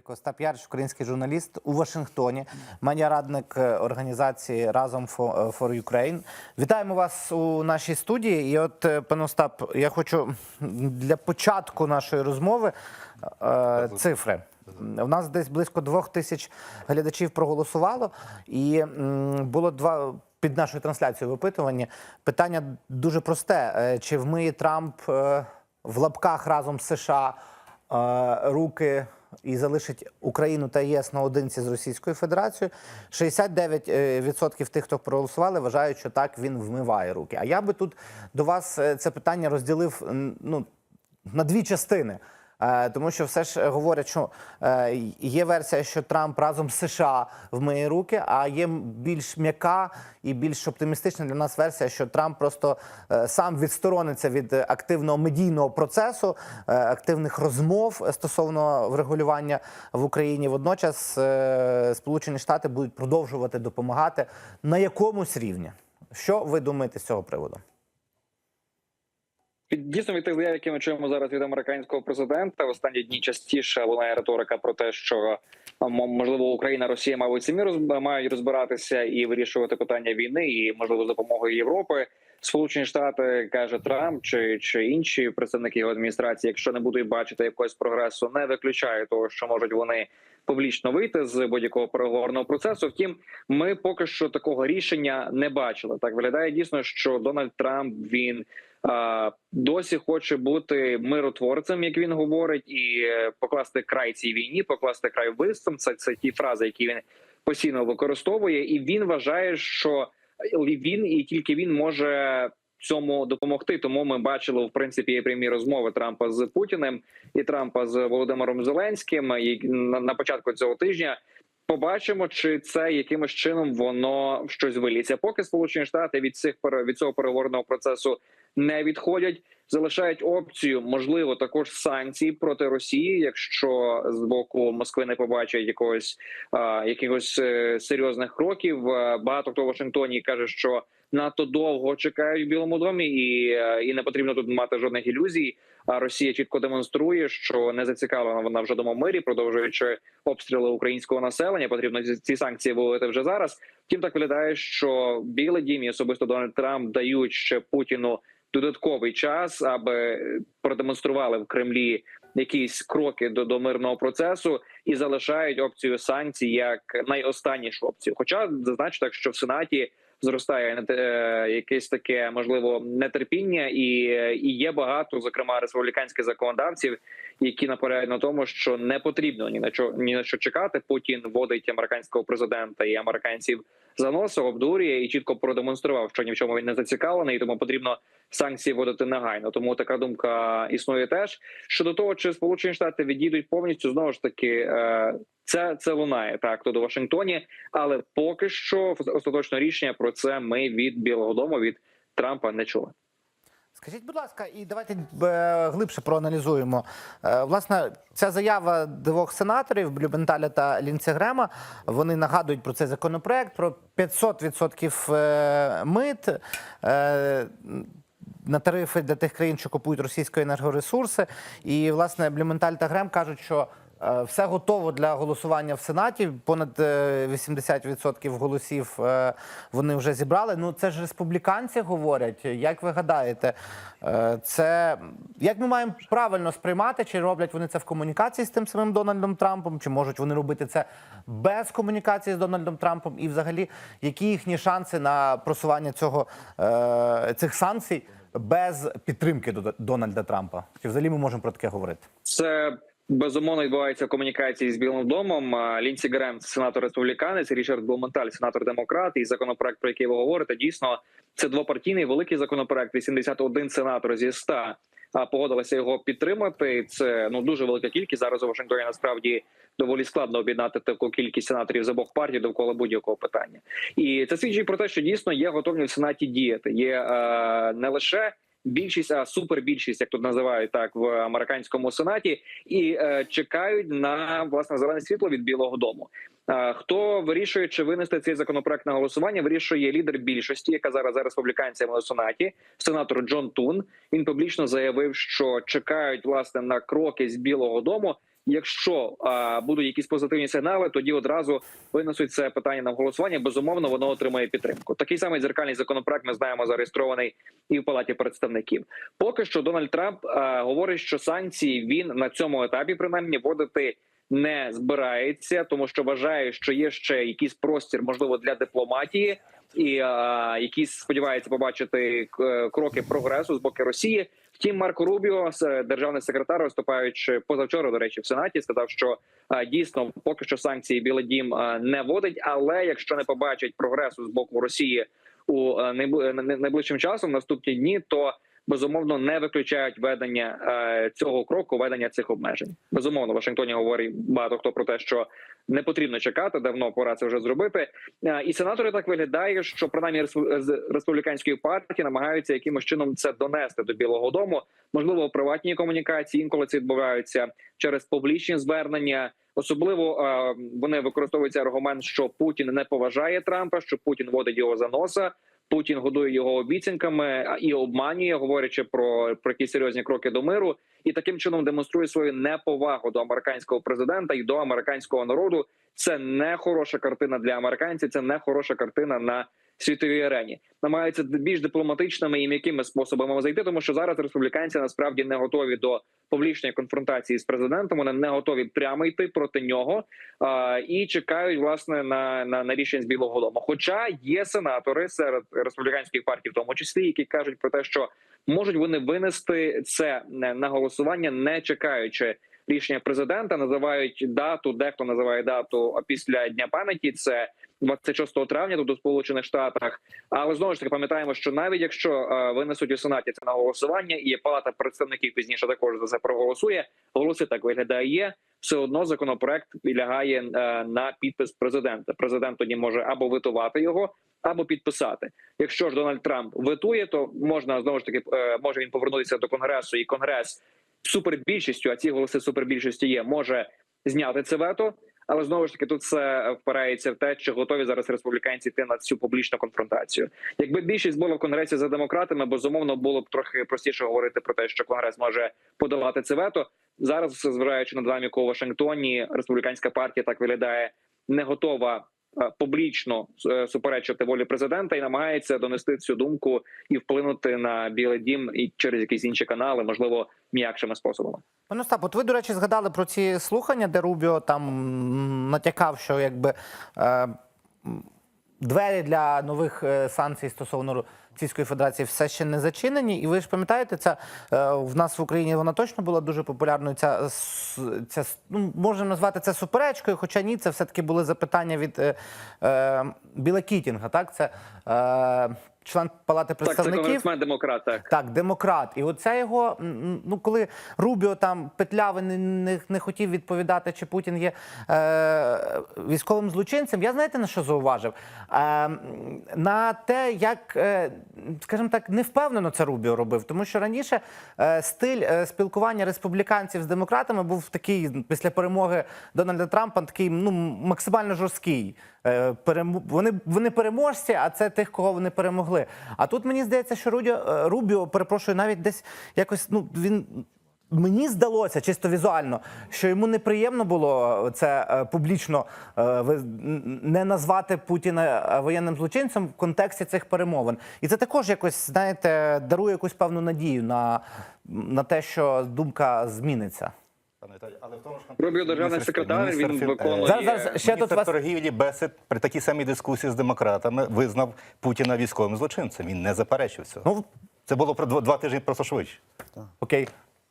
Репліко Остап Ярич, український журналіст у Вашингтоні, медіарадник е, організації Разом for е, Ukraine. Вітаємо вас у нашій студії. І от, е, пане Остап, я хочу для початку нашої розмови цифри. У нас десь близько двох тисяч глядачів проголосувало, і було два під нашою трансляцією випитування. Питання дуже просте: чи вмиє Трамп в лапках разом з США руки і залишить Україну та ЄС наодинці з Російською Федерацією? 69% тих, хто проголосували, вважають, що так він вмиває руки. А я би тут до вас е, це питання розділив ну, на дві частини. Е, Тому що все ж говорять, що е, є версія, що Трамп разом з США вмиє руки, а є більш м'яка і більш оптимістична для нас версія, що Трамп просто е, сам відсторониться від активного медійного процесу, е, активних розмов стосовно врегулювання в Україні. Водночас е, Сполучені Штати будуть продовжувати допомагати на якомусь рівні. Що ви думаєте з цього приводу? Дійсно, від тих заяв, які ми чуємо зараз від американського президента, в останні дні частіше лунає риторика про те, що мо- можливо Україна, Росія, мабуть, самі мають розбиратися і вирішувати питання війни, і можливо з допомогою Європи. Сполучені Штати каже Трамп чи, чи інші представники його адміністрації, якщо не будуть бачити якогось прогресу, не виключає того, що можуть вони публічно вийти з будь-якого переговорного процесу. Втім, ми поки що такого рішення не бачили. Так виглядає дійсно, що Дональд Трамп він досі хоче бути миротворцем, як він говорить, і е, покласти край цій війні, покласти край вбивствам. Це, це ті фрази, які він постійно використовує, і він вважає, що він і тільки він може. Цьому допомогти, тому ми бачили в принципі прямі розмови Трампа з Путіним і Трампа з Володимиром Зеленським. І на, початку цього тижня побачимо, чи це якимось чином воно щось виліться. Поки Сполучені Штати від цих від цього переговорного процесу не відходять, залишають опцію, можливо, також санкцій проти Росії, якщо з боку Москви не побачать якогось а, якихось е, серйозних кроків. Е, Багато хто в Вашингтоні каже, що надто довго чекають в Білому домі, і, е, і не потрібно тут мати жодних ілюзій. А Росія чітко демонструє, що не зацікавлена вона в жодному мирі, продовжуючи обстріли українського населення. Потрібно ці- ці санкції вводити вже зараз. Втім, так виглядає, що Білий Дім і особисто Дональд Трамп дають ще Путіну додатковий час, аби продемонстрували в Кремлі якісь кроки до, до мирного процесу і залишають опцію санкцій як найостаннішу опцію. Хоча зазначу так, що в сенаті зростає не те- е, якесь таке можливо нетерпіння, і, і є багато, зокрема республіканських законодавців, які наполягають на тому, що не потрібно ні на що ні на що чекати. Путін вводить американського президента і американців за носа, обдурює і чітко продемонстрував, що ні в чому він не зацікавлений, і тому потрібно санкції вводити негайно. Тому така думка існує теж щодо того, чи Сполучені Штати відійдуть повністю знову ж таки. е, Це це лунає так тут у Вашингтоні, але поки що остаточне рішення про це ми від Білого Дому від Трампа не чули. Скажіть, будь ласка, і давайте е, глибше проаналізуємо. Е, Власне, ця заява двох сенаторів Блюбенталя та Лінцегрема. Вони нагадують про цей законопроект про 500% е, мит. Е, На тарифи для тих країн, що купують російські енергоресурси, і власне Блюменталь та Грем кажуть, що е, все готово для голосування в Сенаті. Понад е, 80% голосів е, вони вже зібрали. Ну це ж республіканці говорять. Як ви гадаєте, е, це як ми маємо правильно сприймати? Чи роблять вони це в комунікації з тим самим Дональдом Трампом? Чи можуть вони робити це без комунікації з Дональдом Трампом? І, взагалі, які їхні шанси на просування цього е, цих санкцій без підтримки До- Дональда Трампа? Чи взагалі ми можемо про таке говорити? Це безумовно відбувається комунікації з Білим домом. Лінсі Грем, сенатор республіканець, Річард Блументаль, сенатор демократ. І законопроект, про який ви говорите, дійсно це двопартійний великий законопроект. 81 сенатор зі 100 а, погодилися його підтримати. Це ну дуже велика кількість. Зараз у Вашингтоні насправді доволі складно об'єднати таку кількість сенаторів з обох партій довкола будь-якого питання. І це свідчить про те, що дійсно є готовність в сенаті діяти. Є е, не лише більшість, а супербільшість, як тут називають так в американському сенаті, і е, чекають на власне зелене світло від Білого Дому. Е, хто вирішує, чи винести цей законопроект на голосування? Вирішує лідер більшості, яка зараз за республіканцями у сенаті, сенатор Джон Тун. Він публічно заявив, що чекають власне на кроки з Білого Дому. Якщо а, будуть якісь позитивні сигнали, тоді одразу винесуть це питання на голосування. Безумовно, воно отримає підтримку. Такий самий дзеркальний законопроект ми знаємо зареєстрований і в палаті представників. Поки що Дональд Трамп а, говорить, що санкції він на цьому етапі принаймні вводити не збирається, тому що вважає, що є ще якийсь простір, можливо, для дипломатії, і а, якісь сподівається побачити е, кроки прогресу з боку Росії. Втім, Марко Рубіо, державний секретар, виступаючи позавчора, до речі, в сенаті, сказав, що а, дійсно поки що санкції Білий Дім а, не вводить, але якщо не побачать прогресу з боку Росії у найближчим часом, наступні дні, то безумовно не виключають ведення е, цього кроку, ведення цих обмежень. Безумовно, в Вашингтоні говорить багато хто про те, що не потрібно чекати, давно пора це вже зробити. Е, І сенатори так виглядає, що принаймні з республіканської партії намагаються якимось чином це донести до Білого Дому. Можливо, у приватній комунікації інколи це відбуваються через публічні звернення. Особливо е, вони використовують аргумент, що Путін не поважає Трампа, що Путін водить його за носа. Путін годує його обіцянками і обманює, говорячи про, про якісь серйозні кроки до миру, і таким чином демонструє свою неповагу до американського президента і до американського народу. Це не хороша картина для американців. Це не хороша картина на світовій арені. Намагаються більш дипломатичними і м'якими способами зайти, тому що зараз республіканці насправді не готові до публічної конфронтації з президентом. Вони не готові прямо йти проти нього а, і чекають власне на, на, на рішення з білого дому. Хоча є сенатори серед республіканських партій, в тому числі, які кажуть про те, що можуть вони винести це на голосування, не чекаючи рішення президента. Називають дату, дехто називає дату після дня пам'яті. Це 26 травня тут у Сполучених Штатах. Але знову ж таки пам'ятаємо, що навіть якщо е, винесуть у сенаті це на голосування, і палата представників пізніше також за це проголосує. Голоси так виглядає. Все одно законопроект лягає е, на підпис президента. Президент тоді може або витувати його, або підписати. Якщо ж Дональд Трамп витує, то можна знову ж таки е, може він повернутися до конгресу, і конгрес супербільшістю, а ці голоси супербільшості є, може зняти це вето. Але знову ж таки тут все впирається в те, чи готові зараз республіканці йти на цю публічну конфронтацію. Якби більшість була в конгресі за демократами, безумовно було б трохи простіше говорити про те, що конгрес може подолати це вето. Зараз, зважаючи на динаміку у Вашингтоні, республіканська партія так виглядає не готова е, публічно е, суперечити волі президента і намагається донести цю думку і вплинути на Білий Дім і через якісь інші канали, можливо, м'якшими способами. Пане Остап, от ви, до речі, згадали про ці слухання, де Рубіо там натякав, що якби е, двері для нових е, санкцій стосовно Російської Федерації все ще не зачинені. І ви ж пам'ятаєте, це е, в нас в Україні вона точно була дуже популярною. Ця, ця ну, можемо назвати це суперечкою, хоча ні, це все-таки були запитання від е, е, Біла Кітінга, так? Це е, член Палати Так, це представників. конгресмен демократ. Так. Так, демократ. І оце його, ну коли Рубіо там петляв і не, не, не хотів відповідати, чи Путін є е, військовим злочинцем, я знаєте на що зауважив? Е, на те, як, е, скажімо так, не впевнено це Рубіо робив. Тому що раніше е, стиль е, спілкування республіканців з демократами був такий після перемоги Дональда Трампа, такий ну, максимально жорсткий. Е, Вони, вони переможці, а це тих, кого вони перемогли. А тут мені здається, що Рудіо, е, Рубіо, перепрошую, навіть десь якось ну він. Мені здалося чисто візуально, що йому неприємно було це е, публічно е, не назвати Путіна е, воєнним злочинцем в контексті цих перемовин. І це також якось, знаєте, дарує якусь певну надію на, на те, що думка зміниться. Але в тому ж державний секретар, він виконує- Зараз, зараз ще тут вас торгівлі Бесед при такій самій дискусії з демократами визнав Путіна військовим злочинцем. Він не заперечив цього. ну Це було про два, два тижні просто швидше. окей,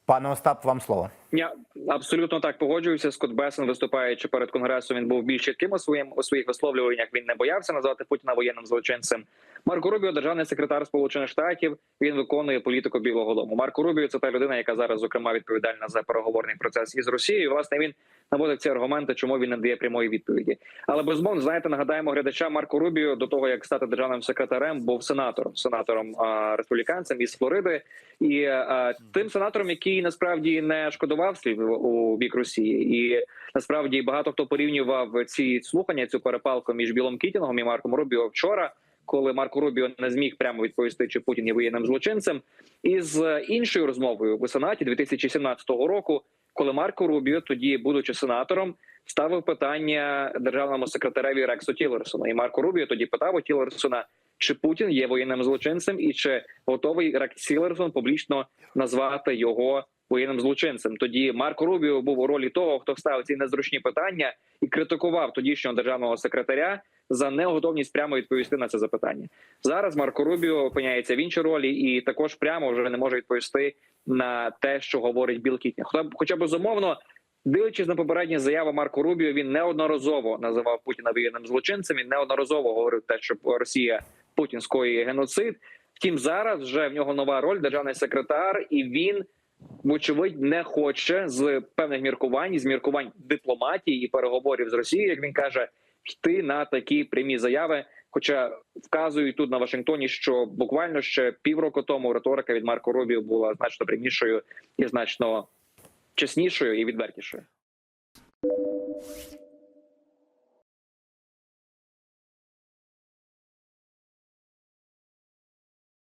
пане Остап, вам слово. Я абсолютно так погоджуюся. Скотт Бесен, виступаючи перед конгресом, він був більш чітким у своїм у своїх висловлюваннях. Він не боявся назвати Путіна воєнним злочинцем. Марко Рубіо, державний секретар Сполучених Штатів, він виконує політику Білого Дому. Марко Рубіо це та людина, яка зараз зокрема відповідальна за переговорний процес із Росією. І, Власне, він наводить ці аргументи, чому він не дає прямої відповіді. Але безумовно, знаєте, нагадаємо глядачам Марко Рубіо до того, як стати державним секретарем, був сенатором, сенатором а, республіканцем із Флориди, і а, тим сенатором, який насправді не шкодував слів у бік Росії, і насправді багато хто порівнював ці слухання, цю перепалку між Білом Кітінгом і Марком Рубіо вчора. Коли Марко Рубіо не зміг прямо відповісти, чи Путін є воєнним злочинцем, із іншою розмовою у сенаті 2017 року, коли Марко Рубіо, тоді будучи сенатором, ставив питання державному секретареві Рексу Тілерсону. І Марко Рубіо тоді питав у Тілерсона, чи Путін є воєнним злочинцем, і чи готовий Рекс Тілерсон публічно назвати його воєнним злочинцем. Тоді Марко Рубіо був у ролі того, хто ставив ці незручні питання і критикував тодішнього державного секретаря за неготовність прямо відповісти на це запитання. Зараз Марко Рубіо опиняється в іншій ролі і також прямо вже не може відповісти на те, що говорить Біл. Хоча, хоча безумовно, дивлячись на попередні заяви Марко Рубіо, він неодноразово називав Путіна воєнним злочинцем. Він неодноразово говорив те, що Росія Путін скоює геноцид. Втім, зараз вже в нього нова роль державний секретар, і він. Вочевидь, не хоче з певних міркувань, з міркувань дипломатії і переговорів з Росією, як він каже, йти на такі прямі заяви. Хоча вказують тут на Вашингтоні, що буквально ще півроку тому риторика від Марко Рубіо була значно прямішою і значно чеснішою і відвертішою.